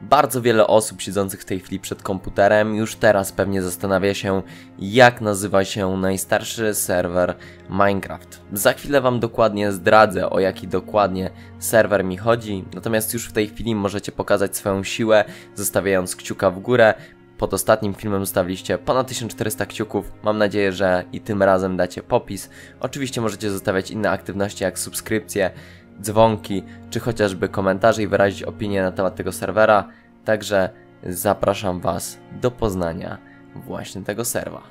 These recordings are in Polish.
Bardzo wiele osób siedzących w tej chwili przed komputerem już teraz pewnie zastanawia się, jak nazywa się najstarszy serwer Minecraft. Za chwilę Wam dokładnie zdradzę, o jaki dokładnie serwer mi chodzi, natomiast już w tej chwili możecie pokazać swoją siłę, zostawiając kciuka w górę. Pod ostatnim filmem zostawiliście ponad 1400 kciuków. Mam nadzieję, że i tym razem dacie popis. Oczywiście możecie zostawiać inne aktywności jak subskrypcje, dzwonki, czy chociażby komentarze i wyrazić opinię na temat tego serwera. Także zapraszam Was do poznania właśnie tego serwa.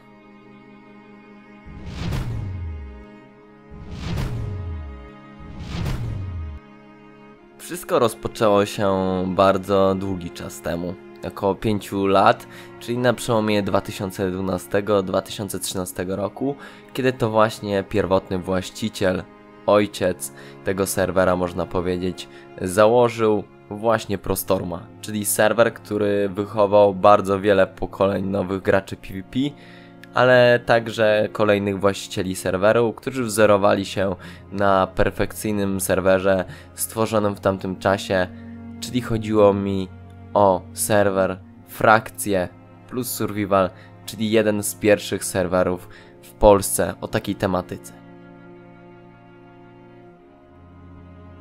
Wszystko rozpoczęło się bardzo długi czas temu, około 5 lat, czyli na przełomie 2012-2013 roku, kiedy to właśnie pierwotny właściciel ojciec tego serwera, można powiedzieć, założył właśnie Prostorma, czyli serwer, który wychował bardzo wiele pokoleń nowych graczy PvP, ale także kolejnych właścicieli serweru, którzy wzorowali się na perfekcyjnym serwerze stworzonym w tamtym czasie, czyli chodziło mi o serwer Frakcje plus Survival, czyli jeden z pierwszych serwerów w Polsce o takiej tematyce.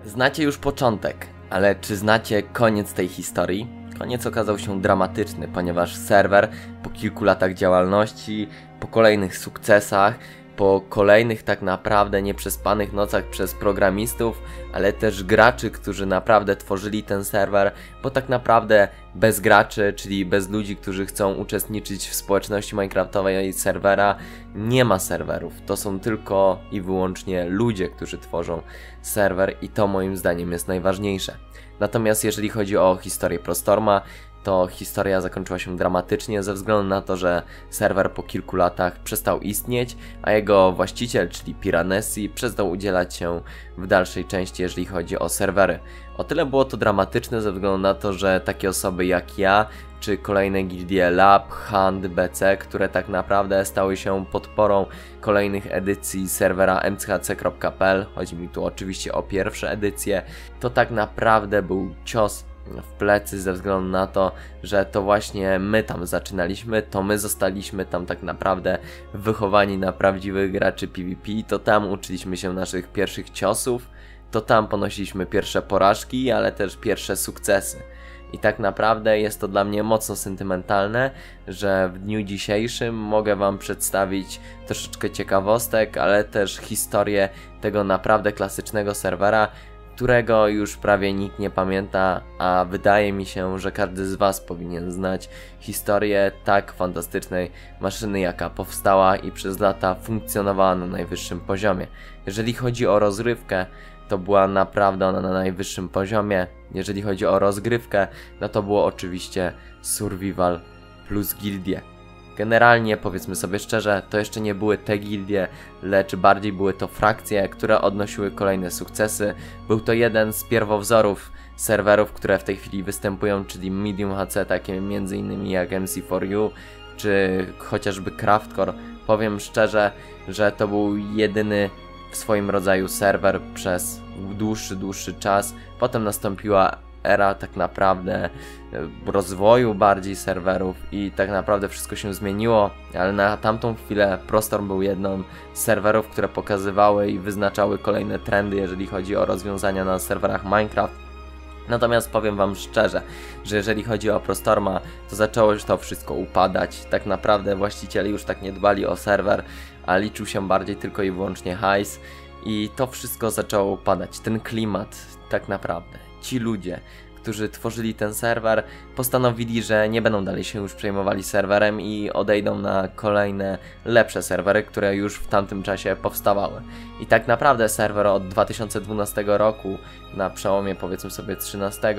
Znacie już początek, ale czy znacie koniec tej historii? Koniec okazał się dramatyczny, ponieważ serwer po kilku latach działalności, po kolejnych sukcesach, po kolejnych tak naprawdę nieprzespanych nocach przez programistów, ale też graczy, którzy naprawdę tworzyli ten serwer, bo tak naprawdę bez graczy, czyli bez ludzi, którzy chcą uczestniczyć w społeczności Minecraftowej serwera, nie ma serwerów. To są tylko i wyłącznie ludzie, którzy tworzą serwer i to moim zdaniem jest najważniejsze. Natomiast jeżeli chodzi o historię Prostorma, to historia zakończyła się dramatycznie ze względu na to, że serwer po kilku latach przestał istnieć, a jego właściciel, czyli Piranesi, przestał udzielać się w dalszej części, jeżeli chodzi o serwery. O tyle było to dramatyczne ze względu na to, że takie osoby jak ja, czy kolejne gildie Lab, Hand, BC, które tak naprawdę stały się podporą kolejnych edycji serwera mchc.pl, chodzi mi tu oczywiście o pierwsze edycje, to tak naprawdę był cios w plecy ze względu na to, że to właśnie my tam zaczynaliśmy, to my zostaliśmy tam tak naprawdę wychowani na prawdziwych graczy PvP, to tam uczyliśmy się naszych pierwszych ciosów, to tam ponosiliśmy pierwsze porażki, ale też pierwsze sukcesy. I tak naprawdę jest to dla mnie mocno sentymentalne, że w dniu dzisiejszym mogę Wam przedstawić troszeczkę ciekawostek, ale też historię tego naprawdę klasycznego serwera, którego już prawie nikt nie pamięta, a wydaje mi się, że każdy z Was powinien znać historię tak fantastycznej maszyny, jaka powstała i przez lata funkcjonowała na najwyższym poziomie. Jeżeli chodzi o rozrywkę, to była naprawdę ona na najwyższym poziomie. Jeżeli chodzi o rozgrywkę, no to było oczywiście Survival plus Gildie. Generalnie, powiedzmy sobie szczerze, to jeszcze nie były te gildie, lecz bardziej były to frakcje, które odnosiły kolejne sukcesy. Był to jeden z pierwowzorów serwerów, które w tej chwili występują, czyli Medium HC, takie m.in. jak MC4U, czy chociażby Craftcore. Powiem szczerze, że to był jedyny w swoim rodzaju serwer przez dłuższy, dłuższy czas. Potem nastąpiła era tak naprawdę e, rozwoju bardziej serwerów i tak naprawdę wszystko się zmieniło, ale na tamtą chwilę Prostor był jedną z serwerów, które pokazywały i wyznaczały kolejne trendy, jeżeli chodzi o rozwiązania na serwerach Minecraft. Natomiast powiem Wam szczerze, że jeżeli chodzi o Prostorma, to zaczęło już to wszystko upadać. Tak naprawdę właściciele już tak nie dbali o serwer, a liczył się bardziej tylko i wyłącznie hajs. I to wszystko zaczęło upadać. Ten klimat, tak naprawdę. Ci ludzie, którzy tworzyli ten serwer, postanowili, że nie będą dalej się już przejmowali serwerem i odejdą na kolejne lepsze serwery, które już w tamtym czasie powstawały. I tak naprawdę serwer od 2012 roku, na przełomie powiedzmy sobie 13,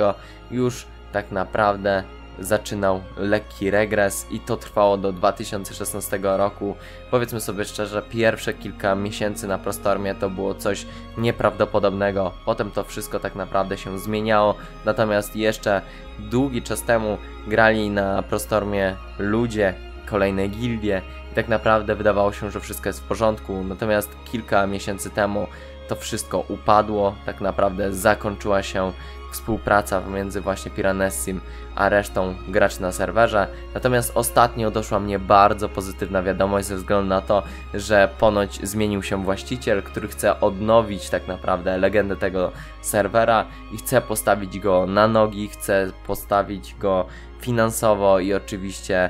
już tak naprawdę zaczynał lekki regres i to trwało do 2016 roku. Powiedzmy sobie szczerze, pierwsze kilka miesięcy na Prostormie to było coś nieprawdopodobnego. Potem to wszystko tak naprawdę się zmieniało, natomiast jeszcze długi czas temu grali na Prostormie ludzie, kolejne gildie i tak naprawdę wydawało się, że wszystko jest w porządku. Natomiast kilka miesięcy temu to wszystko upadło, tak naprawdę zakończyła się współpraca pomiędzy właśnie Piranessim a resztą graczy na serwerze. Natomiast ostatnio doszła mnie bardzo pozytywna wiadomość ze względu na to, że ponoć zmienił się właściciel, który chce odnowić tak naprawdę legendę tego serwera i chce postawić go na nogi, chce postawić go finansowo i oczywiście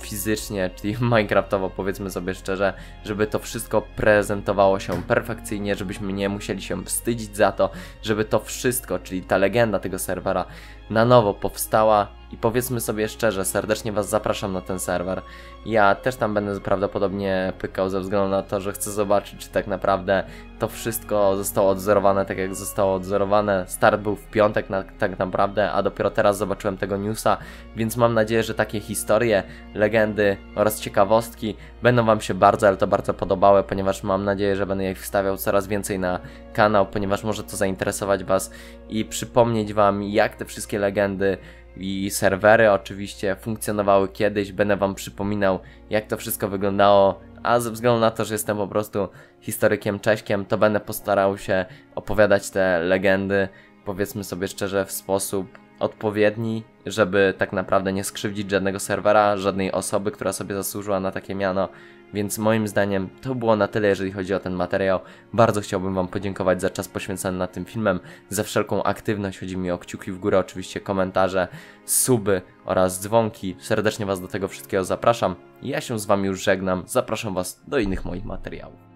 fizycznie, czyli Minecraftowo powiedzmy sobie szczerze, żeby to wszystko prezentowało się perfekcyjnie, żebyśmy nie musieli się wstydzić za to, żeby to wszystko, czyli ta legenda tego serwera na nowo powstała i powiedzmy sobie szczerze, serdecznie Was zapraszam na ten serwer. Ja też tam będę prawdopodobnie pykał ze względu na to, że chcę zobaczyć, czy tak naprawdę to wszystko zostało odzorowane tak, jak zostało odzorowane. Start był w piątek na, tak naprawdę, a dopiero teraz zobaczyłem tego newsa, więc mam nadzieję, że takie historie, legendy oraz ciekawostki będą Wam się bardzo, ale to bardzo podobały, ponieważ mam nadzieję, że będę ich wstawiał coraz więcej na kanał, ponieważ może to zainteresować Was i przypomnieć Wam, jak te wszystkie legendy i serwery oczywiście funkcjonowały kiedyś. Będę Wam przypominał, jak to wszystko wyglądało, a ze względu na to, że jestem po prostu historykiem cześkiem, to będę postarał się opowiadać te legendy, powiedzmy sobie szczerze, w sposób odpowiedni, żeby tak naprawdę nie skrzywdzić żadnego serwera, żadnej osoby, która sobie zasłużyła na takie miano. Więc moim zdaniem to było na tyle, jeżeli chodzi o ten materiał. Bardzo chciałbym Wam podziękować za czas poświęcony na tym filmem, za wszelką aktywność. Chodzi mi o kciuki w górę, oczywiście komentarze, suby oraz dzwonki. Serdecznie Was do tego wszystkiego zapraszam. Ja się z Wami już żegnam. Zapraszam Was do innych moich materiałów.